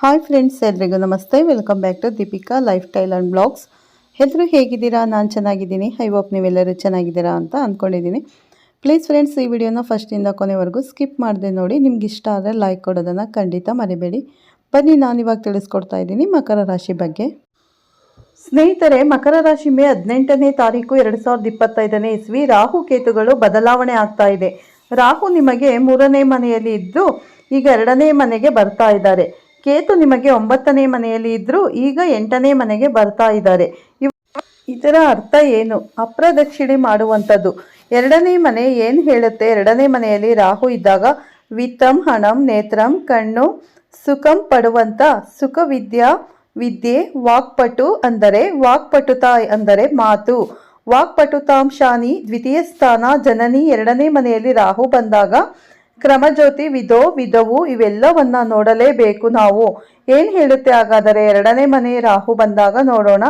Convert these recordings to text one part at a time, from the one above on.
Hi friends ಎಲ್ರಿಗೂ ನಮಸ್ತೆ. Welcome back to Deepika lifestyle and blogs ಎಲ್ಲರೂ ಹೇಗಿದ್ದೀರಾ? ನಾನು ಚೆನ್ನಾಗಿದ್ದೀನಿ. ಐ ಹೋಪ್ ನೀವೆಲ್ಲರೂ ಚೆನ್ನಾಗಿದ್ದೀರಾ ಅಂತ ಅಂದ್ಕೊಂಡಿದ್ದೀನಿ. ಪ್ಲೀಸ್ ಫ್ರೆಂಡ್ಸ್ ಈ ವಿಡಿಯೋನ ಫಸ್ಟಿಂದ ಕೊನೆವರೆಗೂ ಸ್ಕಿಪ್ ಮಾಡದೆ ನೋಡಿ. ನಿಮ್ಗೆ ಇಷ್ಟ ಆದರೆ ಲೈಕ್ ಕೊಡೋದನ್ನು ಖಂಡಿತ ಮರಿಬೇಡಿ. ಬನ್ನಿ, ನಾನು ಇವಾಗ ತಿಳಿಸ್ಕೊಡ್ತಾ ಇದ್ದೀನಿ ಮಕರ ರಾಶಿ ಬಗ್ಗೆ. ಸ್ನೇಹಿತರೆ, ಮಕರ ರಾಶಿ ಮೇ ಹದಿನೆಂಟನೇ ತಾರೀಕು ಎರಡು ಸಾವಿರದ ಇಪ್ಪತ್ತೈದನೇ ಇಸ್ವಿ. ರಾಹು ಕೇತುಗಳು ಬದಲಾವಣೆ ಆಗ್ತಾ ಇದೆ. ರಾಹು ನಿಮಗೆ ಮೂರನೇ ಮನೆಯಲ್ಲಿ ಇದ್ದು ಈಗ ಎರಡನೇ ಮನೆಗೆ ಬರ್ತಾ ಇದ್ದಾರೆ. ಕೇತು ನಿಮಗೆ ಒಂಬತ್ತನೇ ಮನೆಯಲ್ಲಿ ಇದ್ದರೂ ಈಗ ಎಂಟನೇ ಮನೆಗೆ ಬರ್ತಾ ಇದ್ದಾರೆ. ಇದರ ಅರ್ಥ ಏನು? ಅಪ್ರದಕ್ಷಿಣೆ ಮಾಡುವಂಥದ್ದು. ಎರಡನೇ ಮನೆ ಏನು ಹೇಳುತ್ತೆ? ಎರಡನೇ ಮನೆಯಲ್ಲಿ ರಾಹು ಇದ್ದಾಗ ವಿತ್ತಂ, ಹಣಂ, ನೇತ್ರಂ, ಕಣ್ಣು, ಸುಖಂ ಪಡುವಂಥ ಸುಖ ವಿದ್ಯಾ ವಿದ್ಯೆ, ವಾಕ್ಪಟು ಅಂದರೆ ವಾಕ್ಪಟುತ ಅಂದರೆ ಮಾತು. ವಾಕ್ಪಟುತಾಂಶಾನಿ ದ್ವಿತೀಯ ಸ್ಥಾನ, ಜನನಿ ಎರಡನೇ ಮನೆಯಲ್ಲಿ ರಾಹು ಬಂದಾಗ ಕ್ರಮಜ್ಯೋತಿ, ವಿಧೋ, ವಿಧವು ಇವೆಲ್ಲವನ್ನ ನೋಡಲೇಬೇಕು ನಾವು. ಏನು ಹೇಳುತ್ತೆ ಹಾಗಾದರೆ ಎರಡನೇ ಮನೆ ರಾಹು ಬಂದಾಗ ನೋಡೋಣ.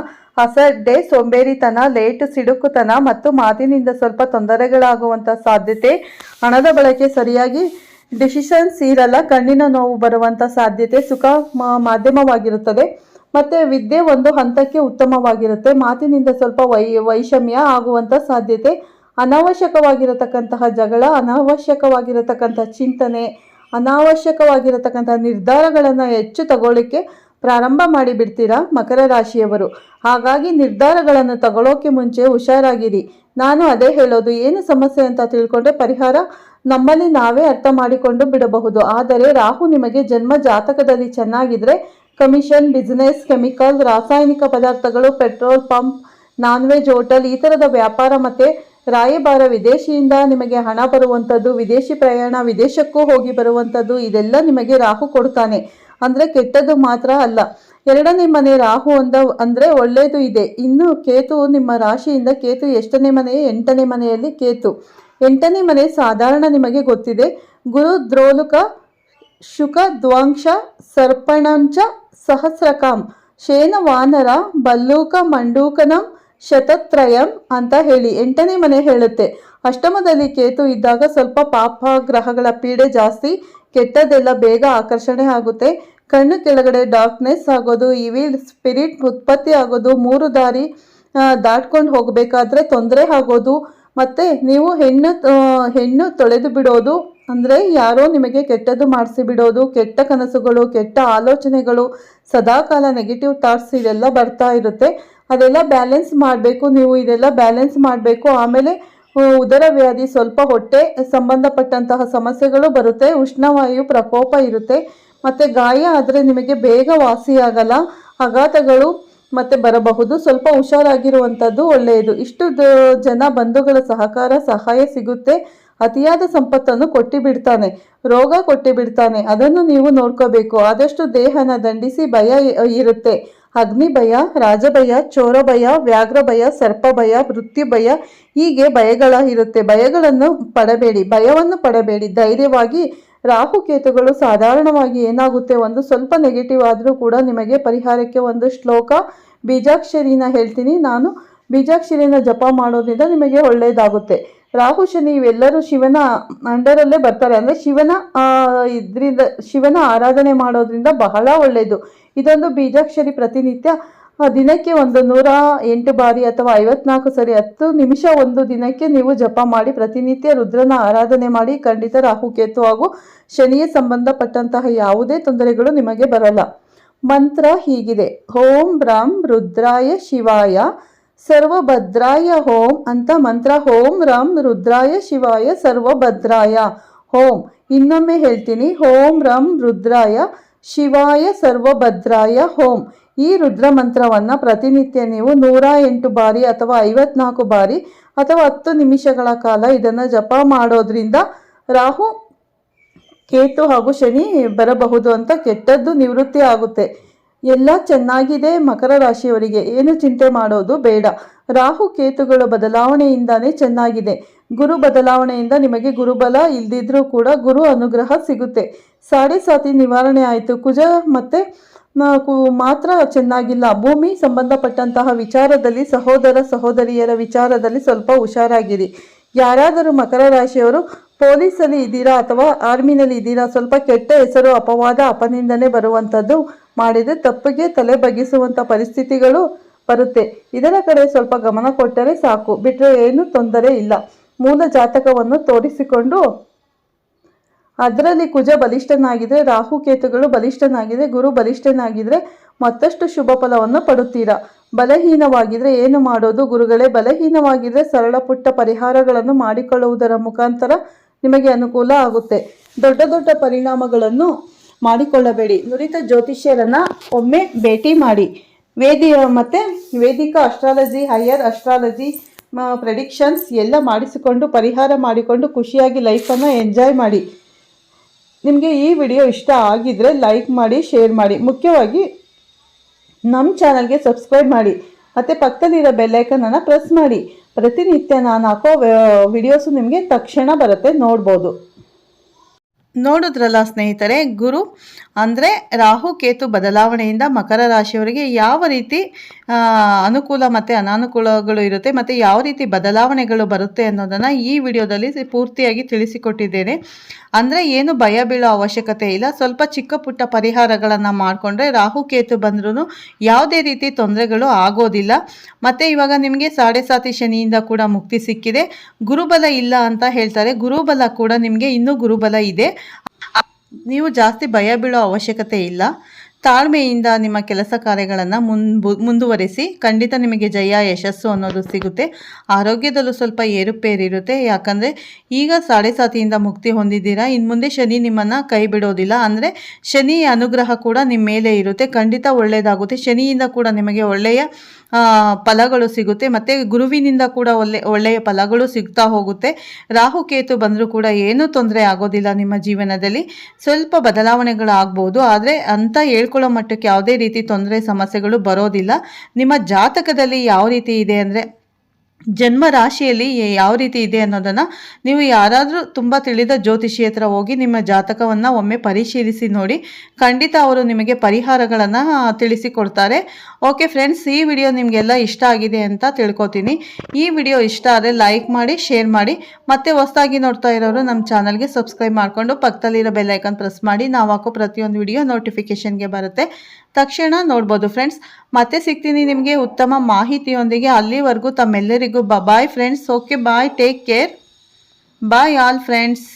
ಅಸಡ್ಡೆ ಸೋಂಬೇರಿತನ, ಲೇಟ್, ಸಿಡುಕುತನ ಮತ್ತು ಮಾತಿನಿಂದ ಸ್ವಲ್ಪ ತೊಂದರೆಗಳಾಗುವಂಥ ಸಾಧ್ಯತೆ. ಹಣದ ಬಳಕೆ ಸರಿಯಾಗಿ ಡಿಸಿಷನ್ಸ್ ಇರಲ್ಲ ಕಣ್ಣಿನ ನೋವು ಬರುವಂಥ ಸಾಧ್ಯತೆ ಸುಖ ಮಾಧ್ಯಮವಾಗಿರುತ್ತದೆ. ಮತ್ತೆ ವಿದ್ಯೆ ಒಂದು ಹಂತಕ್ಕೆ ಉತ್ತಮವಾಗಿರುತ್ತೆ. ಮಾತಿನಿಂದ ಸ್ವಲ್ಪ ವೈ, ವೈಷಮ್ಯ ಆಗುವಂಥ ಸಾಧ್ಯತೆ. ಅನಾವಶ್ಯಕವಾಗಿರತಕ್ಕಂತಹ ಜಗಳ ಅನಾವಶ್ಯಕವಾಗಿರತಕ್ಕಂಥ ಚಿಂತನೆ ಅನಾವಶ್ಯಕವಾಗಿರತಕ್ಕಂಥ ನಿರ್ಧಾರಗಳನ್ನು ಹೆಚ್ಚು ತಗೊಳ್ಳಿಕ್ಕೆ ಪ್ರಾರಂಭ ಮಾಡಿಬಿಡ್ತೀರಾ ಮಕರ ರಾಶಿಯವರು? ಹಾಗಾಗಿ ನಿರ್ಧಾರಗಳನ್ನು ತಗೊಳ್ಳೋಕೆ ಮುಂಚೆ ಹುಷಾರಾಗಿರಿ. ನಾನು ಅದೇ ಹೇಳೋದು. ಏನು ಸಮಸ್ಯೆ ಅಂತ ತಿಳ್ಕೊಂಡ್ರೆ ಪರಿಹಾರ ನಮ್ಮಲ್ಲಿ ನಾವೇ ಅರ್ಥ ಮಾಡಿಕೊಂಡು ಬಿಡಬಹುದು. ಆದರೆ ರಾಹು ನಿಮಗೆ ಜನ್ಮ ಜಾತಕದಲ್ಲಿ ಚೆನ್ನಾಗಿದ್ರೆ ಕಮಿಷನ್, ಬಿಸ್ನೆಸ್, ಕೆಮಿಕಲ್, ರಾಸಾಯನಿಕ ಪದಾರ್ಥಗಳು, petrol, pump, non veg, hotel ಈ ಥರದ ವ್ಯಾಪಾರ ಮತ್ತು ರಾಯಭಾರ ವಿದೇಶಿಯಿಂದ ನಿಮಗೆ ಹಣ ಬರುವಂಥದ್ದು ವಿದೇಶಿ ಪ್ರಯಾಣ ವಿದೇಶಕ್ಕೂ ಹೋಗಿ ಬರುವಂಥದ್ದು ಇದೆಲ್ಲ ನಿಮಗೆ ರಾಹು ಕೊಡ್ತಾನೆ. ಅಂದರೆ ಕೆಟ್ಟದ್ದು ಮಾತ್ರ ಅಲ್ಲ. ಎರಡನೇ ಮನೆ ರಾಹು ಅಂದ, ಅಂದರೆ ಒಳ್ಳೆಯದು ಇದೆ. ಇನ್ನು ಕೇತು ನಿಮ್ಮ ರಾಶಿಯಿಂದ, ಕೇತು ಎಷ್ಟನೇ ಮನೆ, ಎಂಟನೇ ಮನೆಯಲ್ಲಿ ಕೇತು. ಎಂಟನೇ ಮನೆ ಸಾಧಾರಣ ನಿಮಗೆ ಗೊತ್ತಿದೆ. ಗುರು ದ್ರೋಲುಕ, ಶುಕ ದ್ವಾಂಶ ಸರ್ಪಣಂಚ ಸಹಸ್ರಕಾಂ ಶೇನ ವಾನರ ಬಲ್ಲೂಕ, ಮಂಡೂಕನಂ ಶತತ್ರಯಂ ಅಂತ ಹೇಳಿ ಎಂಟನೇ ಮನೆ ಹೇಳುತ್ತೆ. ಅಷ್ಟಮದಲ್ಲಿ ಕೇತು ಇದ್ದಾಗ ಸ್ವಲ್ಪ ಪಾಪ ಗ್ರಹಗಳ ಪೀಡೆ ಜಾಸ್ತಿ ಕೆಟ್ಟದೆಲ್ಲ ಬೇಗ ಆಕರ್ಷಣೆ ಆಗುತ್ತೆ. ಕಣ್ಣು ಕೆಳಗಡೆ ಡಾರ್ಕ್ನೆಸ್ ಆಗೋದು ಇವಿಲ್ ಸ್ಪಿರಿಟ್ ಉತ್ಪತ್ತಿ ಆಗೋದು, ಮೂರು ದಾರಿ ದಾಟ್ಕೊಂಡು ಹೋಗಬೇಕಾದ್ರೆ ತೊಂದರೆ ಆಗೋದು. ಮತ್ತು ನೀವು ಹೆಣ್ಣು ಹೆಣ್ಣು ತೊಳೆದು ಬಿಡೋದು, ಅಂದರೆ ಯಾರೋ ನಿಮಗೆ ಕೆಟ್ಟದ್ದು ಮಾಡಿಸಿ ಬಿಡೋದು, ಕೆಟ್ಟ ಕನಸುಗಳು, ಕೆಟ್ಟ ಆಲೋಚನೆಗಳು, ಸದಾಕಾಲ ನೆಗೆಟಿವ್ ಥಾಟ್ಸ್ ಇದೆಲ್ಲ ಬರ್ತಾ ಇರುತ್ತೆ. ಅದೆಲ್ಲ ಬ್ಯಾಲೆನ್ಸ್ ಮಾಡಬೇಕು, ನೀವು ಇದೆಲ್ಲ ಬ್ಯಾಲೆನ್ಸ್ ಮಾಡಬೇಕು. ಆಮೇಲೆ ಉದರ ವ್ಯಾಧಿ ಸ್ವಲ್ಪ ಹೊಟ್ಟೆ ಸಂಬಂಧಪಟ್ಟಂತಹ ಸಮಸ್ಯೆಗಳು ಬರುತ್ತೆ. ಉಷ್ಣವಾಯು ಪ್ರಕೋಪ ಇರುತ್ತೆ. ಮತ್ತು ಗಾಯ ಆದರೆ ನಿಮಗೆ ಬೇಗ ವಾಸಿಯಾಗಲ್ಲ. ಆಘಾತಗಳು ಮತ್ತೆ ಬರಬಹುದು. ಸ್ವಲ್ಪ ಹುಷಾರಾಗಿರುವಂಥದ್ದು ಒಳ್ಳೆಯದು. ಇಷ್ಟು ಜನ ಬಂಧುಗಳ ಸಹಕಾರ, ಸಹಾಯ ಸಿಗುತ್ತೆ. ಅತಿಯಾದ ಸಂಪತ್ತನ್ನು ಕೊಟ್ಟಿಬಿಡ್ತಾನೆ. ರೋಗ ಕೊಟ್ಟಿಬಿಡ್ತಾನೆ. ಅದನ್ನು ನೀವು ನೋಡ್ಕೋಬೇಕು. ಆದಷ್ಟು ದೇಹನ ದಂಡಿಸಿ ಭಯ ಇರುತ್ತೆ. ಅಗ್ನಿ ಭಯ ರಾಜಭಯ ಸರ್ಪ ಭಯ, ವೃತ್ತಿ ಭಯ, ಹೀಗೆ ಭಯಗಳ ಇರುತ್ತೆ. ಭಯಗಳನ್ನು ಪಡಬೇಡಿ. ಭಯವನ್ನು ಪಡಬೇಡಿ. ಧೈರ್ಯವಾಗಿ ರಾಹುಕೇತುಗಳು ಸಾಧಾರಣವಾಗಿ ಏನಾಗುತ್ತೆ? ಒಂದು ಸ್ವಲ್ಪ ನೆಗೆಟಿವ್ ಆದರೂ ಕೂಡ ನಿಮಗೆ ಪರಿಹಾರಕ್ಕೆ ಒಂದು ಶ್ಲೋಕ ಬೀಜಾಕ್ಷರಿನ ಹೇಳ್ತೀನಿ. ನಾನು ಬೀಜಾಕ್ಷರಿನ ಜಪ ಮಾಡೋದ್ರಿಂದ ನಿಮಗೆ ಒಳ್ಳೆಯದಾಗುತ್ತೆ. ರಾಹು, ಶನಿ ಇವೆಲ್ಲರೂ ಶಿವನ ಅಂಡರಲ್ಲೇ ಬರ್ತಾರೆ. ಅಂದರೆ ಶಿವನ ಇದ್ರಿಂದ, ಶಿವನ ಆರಾಧನೆ ಮಾಡೋದ್ರಿಂದ ಬಹಳ ಒಳ್ಳೆಯದು. ಇದೊಂದು ಬೀಜಾಕ್ಷರಿ ಪ್ರತಿನಿತ್ಯ ದಿನಕ್ಕೆ ಒಂದು ನೂರ ಎಂಟು ಬಾರಿ ಅಥವಾ ಐವತ್ನಾಲ್ಕು ಸರಿ, ಹತ್ತು ನಿಮಿಷ ಒಂದು ದಿನಕ್ಕೆ ನೀವು ಜಪ ಮಾಡಿ, ಪ್ರತಿನಿತ್ಯ ರುದ್ರನ ಆರಾಧನೆ ಮಾಡಿ, ಖಂಡಿತ ರಾಹುಕೇತು ಹಾಗೂ ಶನಿಗೆ ಸಂಬಂಧಪಟ್ಟಂತಹ ಯಾವುದೇ ತೊಂದರೆಗಳು ನಿಮಗೆ ಬರಲ್ಲ. ಮಂತ್ರ ಹೀಗಿದೆ, ಓಂ ರಾಮ್ ರುದ್ರಾಯ ಶಿವಾಯ, ಸರ್ವಭದ್ರಾಯ ಹೋಂ ಅಂತ ಮಂತ್ರ, ಓಂ ರಾಮ್ ರುದ್ರಾಯ ಶಿವಾಯ, ಸರ್ವಭದ್ರಾಯ ಹೋಂ ಇನ್ನೊಮ್ಮೆ ಹೇಳ್ತೀನಿ ಹೋಂ ರಾಮ್ ರುದ್ರಾಯ ಶಿವಾಯ ಸರ್ವಭದ್ರಾಯ ಹೋಂ ಈ ರುದ್ರ ಮಂತ್ರವನ್ನು ಪ್ರತಿನಿತ್ಯ ನೀವು ನೂರ ಎಂಟು ಬಾರಿ ಅಥವಾ ಐವತ್ನಾಲ್ಕು ಬಾರಿ ಅಥವಾ ಹತ್ತು ನಿಮಿಷಗಳ ಕಾಲ ಇದನ್ನು ಜಪ ಮಾಡೋದ್ರಿಂದ ರಾಹು, ಕೇತು ಹಾಗೂ ಶನಿ ಬರಬಹುದು ಅಂತ ಕೆಟ್ಟದ್ದು ನಿವೃತ್ತಿ ಆಗುತ್ತೆ. ಎಲ್ಲ ಚೆನ್ನಾಗಿದೆ ಮಕರ ರಾಶಿಯವರಿಗೆ. ಏನು ಚಿಂತೆ ಮಾಡೋದು ಬೇಡ. ರಾಹು, ಕೇತುಗಳ ಬದಲಾವಣೆಯಿಂದಾನೇ ಚೆನ್ನಾಗಿದೆ. ಗುರು ಬದಲಾವಣೆಯಿಂದ ನಿಮಗೆ ಗುರುಬಲ ಇಲ್ದಿದ್ರೂ ಕೂಡ ಗುರು ಅನುಗ್ರಹ ಸಿಗುತ್ತೆ. ಸಾಡಿ ಸಾತಿ ನಿವಾರಣೆ ಆಯಿತು. ಕುಜ ಮತ್ತೆ ಮಾತ್ರ ಚೆನ್ನಾಗಿಲ್ಲ. ಭೂಮಿ ಸಂಬಂಧಪಟ್ಟಂತಹ ವಿಚಾರದಲ್ಲಿ ಸಹೋದರ ಸಹೋದರಿಯರ ವಿಚಾರದಲ್ಲಿ ಸ್ವಲ್ಪ ಹುಷಾರಾಗಿರಿ. ಯಾರಾದರೂ ಮಕರ ರಾಶಿಯವರು ಪೊಲೀಸಲ್ಲಿ ಇದ್ದೀರಾ ಅಥವಾ ಆರ್ಮಿನಲ್ಲಿ ಇದ್ದೀರಾ? ಸ್ವಲ್ಪ ಕೆಟ್ಟ ಹೆಸರು, ಅಪವಾದ, ಅಪನಿಂದನೆ ಬರುವಂಥದ್ದು ಮಾಡಿದರೆ ತಪ್ಪಿಗೆ ತಲೆ ಬಗ್ಗಿಸುವಂಥ ಪರಿಸ್ಥಿತಿಗಳು ಬರುತ್ತೆ. ಇದರ ಕಡೆ ಸ್ವಲ್ಪ ಗಮನ ಕೊಟ್ಟರೆ ಸಾಕು. ಬಿಟ್ಟರೆ ಏನೂ ತೊಂದರೆ ಇಲ್ಲ. ಮೂಲ ಜಾತಕವನ್ನು ತೋರಿಸಿಕೊಂಡು ಅದರಲ್ಲಿ ಕುಜ ಬಲಿಷ್ಠನಾಗಿದ್ರೆ ರಾಹು ಕೇತುಗಳು ಬಲಿಷ್ಠನಾಗಿದೆ ಗುರು ಬಲಿಷ್ಠನಾಗಿದ್ರೆ ಮತ್ತಷ್ಟು ಶುಭ ಫಲವನ್ನು ಪಡುತ್ತೀರಾ? ಬಲಹೀನವಾಗಿದ್ರೆ ಏನು ಮಾಡೋದು? ಗುರುಗಳೇ, ಬಲಹೀನವಾಗಿದ್ರೆ ಸರಳ ಪುಟ್ಟ ಪರಿಹಾರಗಳನ್ನು ಮಾಡಿಕೊಳ್ಳುವುದರ ಮುಖಾಂತರ ನಿಮಗೆ ಅನುಕೂಲ ಆಗುತ್ತೆ. ದೊಡ್ಡ ದೊಡ್ಡ ಪರಿಣಾಮಗಳನ್ನು ಮಾಡಿಕೊಳ್ಳಬೇಡಿ. ನುರಿತ ಜ್ಯೋತಿಷ್ಯರನ್ನ ಒಮ್ಮೆ ಭೇಟಿ ಮಾಡಿ. ವೇದಿ ಮತ್ತು Vedic astrology higher astrology predictions ಎಲ್ಲ ಮಾಡಿಸಿಕೊಂಡು, ಪರಿಹಾರ ಮಾಡಿಕೊಂಡು, ಖುಷಿಯಾಗಿ ಲೈಫನ್ನು ಎಂಜಾಯ್ ಮಾಡಿ. ನಿಮಗೆ ಈ ವಿಡಿಯೋ ಇಷ್ಟ ಆಗಿದ್ರೆ ಲೈಕ್ ಮಾಡಿ ಶೇರ್ ಮಾಡಿ. ಮುಖ್ಯವಾಗಿ ನಮ್ಮ ಚಾನಲ್ಗೆ ಸಬ್ಸ್ಕ್ರೈಬ್ ಮಾಡಿ. ಮತ್ತು ಪಕ್ಕದಲ್ಲಿರೋ ಬೆಲ್ಲೈಕನನ್ನು ಪ್ರೆಸ್ ಮಾಡಿ. ಪ್ರತಿನಿತ್ಯ ನಾನು ಹಾಕೋ ವಿಡಿಯೋಸು ನಿಮಗೆ ತಕ್ಷಣ ಬರುತ್ತೆ, ನೋಡ್ಬೋದು. ನೋಡಿದ್ರಲ್ಲ ಸ್ನೇಹಿತರೆ, ಗುರು ಅಂದರೆ ರಾಹು, ಕೇತು ಬದಲಾವಣೆಯಿಂದ ಮಕರ ರಾಶಿಯವರಿಗೆ ಯಾವ ರೀತಿ ಅನುಕೂಲ ಮತ್ತು ಅನಾನುಕೂಲಗಳು ಇರುತ್ತೆ ಮತ್ತು ಯಾವ ರೀತಿ ಬದಲಾವಣೆಗಳು ಬರುತ್ತೆ ಅನ್ನೋದನ್ನು ಈ ವಿಡಿಯೋದಲ್ಲಿ ಪೂರ್ತಿಯಾಗಿ ತಿಳಿಸಿಕೊಟ್ಟಿದ್ದೇನೆ. ಅಂದರೆ ಏನು ಭಯ ಬೀಳೋ ಅವಶ್ಯಕತೆ ಇಲ್ಲ. ಸ್ವಲ್ಪ ಚಿಕ್ಕ ಪುಟ್ಟ ಪರಿಹಾರಗಳನ್ನು ಮಾಡಿಕೊಂಡ್ರೆ ರಾಹು, ಕೇತು ಬಂದ್ರೂ ಯಾವುದೇ ರೀತಿ ತೊಂದರೆಗಳು ಆಗೋದಿಲ್ಲ. ಮತ್ತು ಇವಾಗ ನಿಮಗೆ ಸಾಡೆ ಸಾತಿ ಶನಿಯಿಂದ ಕೂಡ ಮುಕ್ತಿ ಸಿಕ್ಕಿದೆ. ಗುರುಬಲ ಇಲ್ಲ ಅಂತ ಹೇಳ್ತಾರೆ. ಗುರುಬಲ ಕೂಡ ನಿಮಗೆ ಇನ್ನೂ ಗುರುಬಲ ಇದೆ. ನೀವು ಜಾಸ್ತಿ ಭಯ ಬೀಳೋ ಅವಶ್ಯಕತೆ ಇಲ್ಲ. ತಾಳ್ಮೆಯಿಂದ ನಿಮ್ಮ ಕೆಲಸ ಕಾರ್ಯಗಳನ್ನು ಮುಂದೆ ಮುಂದುವರಿಸಿ ಖಂಡಿತ ನಿಮಗೆ ಜಯ, ಯಶಸ್ಸು ಅನ್ನೋದು ಸಿಗುತ್ತೆ. ಆರೋಗ್ಯದಲ್ಲೂ ಸ್ವಲ್ಪ ಏರುಪೇರಿರುತ್ತೆ. ಯಾಕಂದರೆ ಈಗ ಸಾಡೆ ಸಾತಿಯಿಂದ ಮುಕ್ತಿ ಹೊಂದಿದ್ದೀರಾ? ಇನ್ನು ಮುಂದೆ ಶನಿ ನಿಮ್ಮನ್ನು ಕೈ ಬಿಡೋದಿಲ್ಲ. ಅಂದರೆ ಶನಿ ಅನುಗ್ರಹ ಕೂಡ ನಿಮ್ಮ ಮೇಲೆ ಇರುತ್ತೆ. ಖಂಡಿತ ಒಳ್ಳೆಯದಾಗುತ್ತೆ ಶನಿಯಿಂದ ಕೂಡ ನಿಮಗೆ ಒಳ್ಳೆಯ ಫಲಗಳು ಸಿಗುತ್ತೆ. ಮತ್ತು ಗುರುವಿನಿಂದ ಕೂಡ ಒಳ್ಳೆ, ಒಳ್ಳೆಯ ಫಲಗಳು ಸಿಗ್ತಾ ಹೋಗುತ್ತೆ. ರಾಹುಕೇತು ಬಂದರೂ ಕೂಡ ಏನೂ ತೊಂದರೆ ಆಗೋದಿಲ್ಲ ನಿಮ್ಮ ಜೀವನದಲ್ಲಿ. ಸ್ವಲ್ಪ ಬದಲಾವಣೆಗಳು ಆಗ್ಬೋದು ಆದರೆ ಅಂತ ಹೇಳ್ಕೊಳ್ಳೋ ಮಟ್ಟಕ್ಕೆ ಯಾವುದೇ ರೀತಿ ತೊಂದರೆ ಸಮಸ್ಯೆಗಳು ಬರೋದಿಲ್ಲ. ನಿಮ್ಮ ಜಾತಕದಲ್ಲಿ ಯಾವ ರೀತಿ ಇದೆ ಅಂದರೆ ಜನ್ಮ ರಾಶಿಯಲ್ಲಿ ಯಾವ ರೀತಿ ಇದೆ ಅನ್ನೋದನ್ನು ನೀವು ಯಾರಾದರೂ ತುಂಬ ತಿಳಿದ ಜ್ಯೋತಿಷಿ ಹತ್ರ ಹೋಗಿ ನಿಮ್ಮ ಜಾತಕವನ್ನು ಒಮ್ಮೆ ಪರಿಶೀಲಿಸಿ ನೋಡಿ, ಖಂಡಿತ ಅವರು ನಿಮಗೆ ಪರಿಹಾರಗಳನ್ನು ತಿಳಿಸಿಕೊಡ್ತಾರೆ. ಓಕೆ ಫ್ರೆಂಡ್ಸ್, ಈ ವಿಡಿಯೋ ನಿಮಗೆಲ್ಲ ಇಷ್ಟ ಆಗಿದೆ ಅಂತ ತಿಳ್ಕೊತೀನಿ. ಈ ವಿಡಿಯೋ ಇಷ್ಟ ಆದರೆ ಲೈಕ್ ಮಾಡಿ, ಶೇರ್ ಮಾಡಿ. ಮತ್ತೆ ಹೊಸದಾಗಿ ನೋಡ್ತಾ ಇರೋರು ನಮ್ಮ ಚಾನಲ್ಗೆ ಸಬ್ಸ್ಕ್ರೈಬ್ ಮಾಡಿಕೊಂಡು ಪಕ್ಕದಲ್ಲಿರೋ ಬೆಲ್ ಐಕಾನ್ ಪ್ರೆಸ್ ಮಾಡಿ. ನಾವು ಹಾಕೋ ಪ್ರತಿಯೊಂದು ವಿಡಿಯೋ ನೋಟಿಫಿಕೇಷನ್ಗೆ ಬರುತ್ತೆ. ತಕ್ಷಣ ನೋಡ್ಬೋದು ಫ್ರೆಂಡ್ಸ್ ಮತ್ತೆ ಸಿಗ್ತೀನಿ ನಿಮಗೆ ಉತ್ತಮ ಮಾಹಿತಿಯೊಂದಿಗೆ. ಅಲ್ಲಿವರೆಗೂ ತಮ್ಮೆಲ್ಲರಿಗೂ bye friends okay bye take care bye all friends